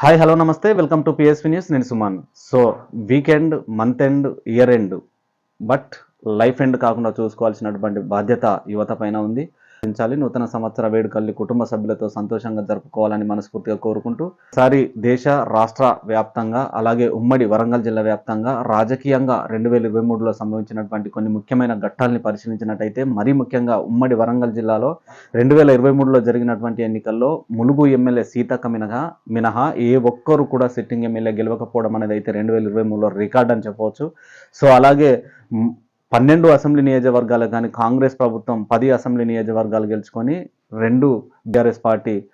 Hi hello నమస్తే. Welcome to PSV news నేను Suman. So weekend month end year end but life end కాకుండా చూసుకోవాల్సినటువంటి బాధ్యత యువత పైన ఉంది. పాటించాలి. నూతన సంవత్సర వేడుకల్ని కుటుంబ సభ్యులతో సంతోషంగా జరుపుకోవాలని మనస్ఫూర్తిగా కోరుకుంటూ ఈసారి దేశ రాష్ట్ర వ్యాప్తంగా అలాగే ఉమ్మడి వరంగల్ జిల్లా వ్యాప్తంగా రాజకీయంగా రెండు వేల ఇరవై మూడులో సంభవించినటువంటి కొన్ని ముఖ్యమైన ఘట్టాలని పరిశీలించినట్టయితే మరీ ముఖ్యంగా ఉమ్మడి వరంగల్ జిల్లాలో రెండు వేల ఇరవై మూడులో జరిగినటువంటి ఎన్నికల్లో ములుగు ఎమ్మెల్యే సీతక్క మినహా మినహా ఏ ఒక్కరు కూడా సిట్టింగ్ ఎమ్మెల్యే గెలవకపోవడం అనేది అయితే రెండు వేల ఇరవై మూడులో రికార్డ్ అని చెప్పవచ్చు సో అలాగే పన్నెండు అసెంబ్లీ నియోజకవర్గాలు కానీ కాంగ్రెస్ ప్రభుత్వం పది అసెంబ్లీ నియోజకవర్గాలు గెలుచుకొని రెండు బీఆర్ఎస్ పార్టీ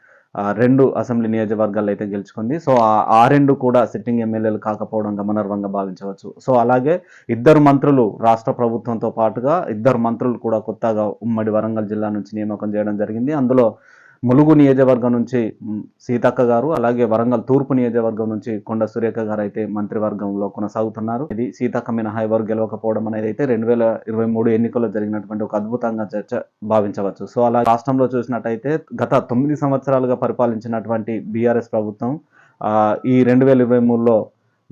రెండు అసెంబ్లీ నియోజకవర్గాలు అయితే గెలుచుకుంది. సో ఆ- ఆ రెండు కూడా సిట్టింగ్ ఎమ్మెల్యేలు కాకపోవడం గమనార్హంగా భావించవచ్చు. సో అలాగే ఇద్దరు మంత్రులు రాష్ట్ర ప్రభుత్వంతో పాటుగా ఇద్దరు మంత్రులు కూడా కొత్తగా ఉమ్మడి వరంగల్ జిల్లా నుంచి నియామకం చేయడం జరిగింది. అందులో ములుగు నియోజకవర్గం నుంచి సీతక్క గారు అలాగే వరంగల్ తూర్పు నియోజకవర్గం నుంచి కొండ సురేఖ గారు అయితే మంత్రివర్గంలో కొనసాగుతున్నారు. ఇది సీతక్క మినహా ఎవరు గెలవకపోవడం అనేది అయితే రెండు వేల ఇరవై మూడు ఎన్నికల్లో జరిగినటువంటి ఒక అద్భుతంగా చర్చ భావించవచ్చు. సో అలా రాష్ట్రంలో చూసినట్టయితే గత తొమ్మిది సంవత్సరాలుగా పరిపాలించినటువంటి బీఆర్ఎస్ ప్రభుత్వం ఈ రెండు వేల ఇరవై మూడులో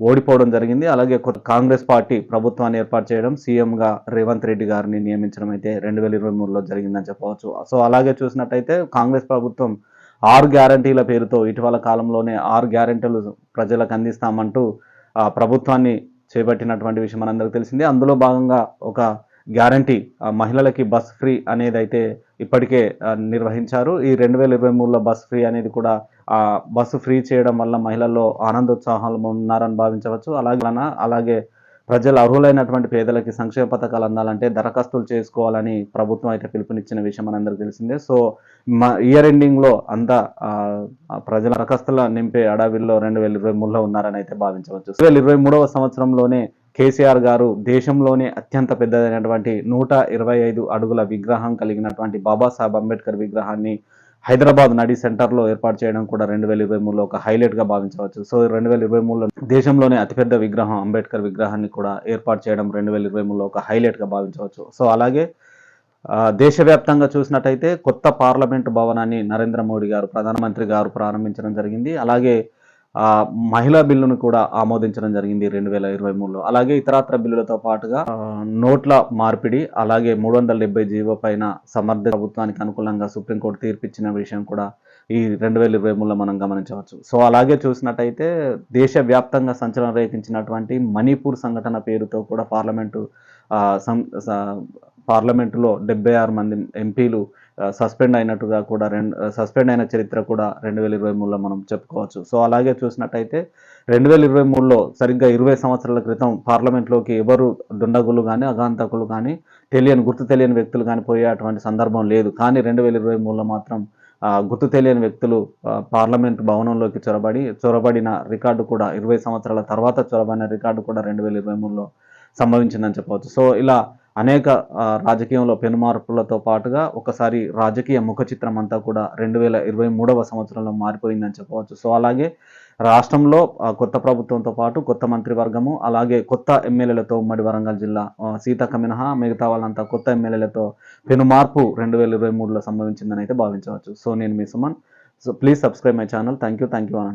ఓడిపోవడం జరిగింది. అలాగే కొత్త కాంగ్రెస్ పార్టీ ప్రభుత్వాన్ని ఏర్పాటు చేయడం సీఎంగా రేవంత్ రెడ్డి గారిని నియమించడం అయితే రెండు వేల ఇరవై మూడులో జరిగిందని చెప్పవచ్చు. సో అలాగే చూసినట్టయితే కాంగ్రెస్ ప్రభుత్వం ఆరు గ్యారంటీల పేరుతో ఇటీవల కాలంలోనే ఆరు గ్యారంటీలు ప్రజలకు అందిస్తామంటూ ప్రభుత్వాన్ని చేపట్టినటువంటి విషయం మనందరికీ తెలిసిందే. అందులో భాగంగా ఒక గ్యారంటీ మహిళలకి బస్ ఫ్రీ అనేది అయితే ఇప్పటికే నిర్వహించారు. ఈ రెండు వేల ఇరవై మూడులో బస్ ఫ్రీ అనేది కూడా బస్సు ఫ్రీ చేయడం వల్ల మహిళల్లో ఆనందోత్సాహాలు ఉన్నారని భావించవచ్చు. అలాగే అలాగే ప్రజలు అర్హులైనటువంటి పేదలకి సంక్షేమ పథకాలు అందాలంటే దరఖాస్తులు చేసుకోవాలని ప్రభుత్వం అయితే పిలుపునిచ్చిన విషయం మనందరికీ తెలిసిందే. సో మా ఇయర్ ఎండింగ్లో అంతా ప్రజల దరఖాస్తుల నింపే అడవిల్లో రెండు వేల ఇరవై మూడులో ఉన్నారని అయితే భావించవచ్చు. రెండు వేల ఇరవై మూడవ సంవత్సరంలోనే కేసీఆర్ గారు దేశంలోనే అత్యంత పెద్దదైనటువంటి నూట ఇరవై ఐదు అడుగుల విగ్రహం కలిగినటువంటి బాబాసాహెబ్ అంబేద్కర్ విగ్రహాన్ని హైదరాబాద్ నడి సెంటర్లో ఏర్పాటు చేయడం కూడా రెండు వేల ఇరవై మూడులో ఒక హైలైట్గా భావించవచ్చు. సో రెండు వేల ఇరవై మూడులో దేశంలోనే అతిపెద్ద విగ్రహం అంబేద్కర్ విగ్రహాన్ని కూడా ఏర్పాటు చేయడం రెండు వేల ఇరవై మూడులో ఒక హైలైట్గా భావించవచ్చు. సో అలాగే దేశవ్యాప్తంగా చూసినట్టయితే కొత్త పార్లమెంటు భవనాన్ని నరేంద్ర మోడీ గారు ప్రధానమంత్రి గారు ప్రారంభించడం జరిగింది. అలాగే మహిళా బిల్లును కూడా ఆమోదించడం జరిగింది రెండు వేల ఇరవై మూడులో. అలాగే ఇతరత్ర బిల్లులతో పాటుగా నోట్ల మార్పిడి అలాగే మూడు వందల డెబ్బై జీవో పైన సమర్థ ప్రభుత్వానికి అనుకూలంగా సుప్రీంకోర్టు తీర్పిచ్చిన విషయం కూడా ఈ రెండు వేల ఇరవై మూడులో మనం గమనించవచ్చు. సో అలాగే చూసినట్టయితే దేశవ్యాప్తంగా సంచలనం రేకించినటువంటి మణిపూర్ సంఘటన పేరుతో కూడా పార్లమెంటు పార్లమెంటులో డెబ్బై ఆరు మంది ఎంపీలు సస్పెండ్ అయినట్టుగా కూడా రెండు సస్పెండ్ అయిన చరిత్ర కూడా రెండు వేల ఇరవై మూడులో మనం చెప్పుకోవచ్చు. సో అలాగే చూసినట్టయితే రెండు వేల ఇరవై మూడులో సరిగ్గా ఇరవై సంవత్సరాల క్రితం పార్లమెంట్లోకి ఎవరు దుండగులు కానీ అగాంతకులు కానీ తెలియని గుర్తు తెలియని వ్యక్తులు కానీ పోయే అటువంటి సందర్భం లేదు. కానీ రెండు వేల ఇరవై మూడులో మాత్రం గుర్తు తెలియని వ్యక్తులు పార్లమెంట్ భవనంలోకి చొరబడి చొరబడిన రికార్డు కూడా ఇరవై సంవత్సరాల తర్వాత చొరబడిన రికార్డు కూడా రెండు వేల ఇరవై మూడులో సంభవించిందని చెప్పవచ్చు. సో ఇలా అనేక రాజకీయంలో పెనుమార్పులతో పాటుగా ఒకసారి రాజకీయ ముఖ చిత్రం అంతా కూడా రెండు వేల ఇరవై మూడవ సంవత్సరంలో మారిపోయిందని చెప్పవచ్చు. సో అలాగే రాష్ట్రంలో కొత్త ప్రభుత్వంతో పాటు కొత్త మంత్రివర్గము అలాగే కొత్త ఎమ్మెల్యేలతో ఉమ్మడి వరంగల్ జిల్లా సీతక్క మినహా మిగతా వాళ్ళంతా కొత్త ఎమ్మెల్యేలతో పెను మార్పు రెండు వేల ఇరవై మూడులో సంభవించిందని అయితే భావించవచ్చు. సో నేను మీ Suman. So please subscribe my channel. Thank you thank you అని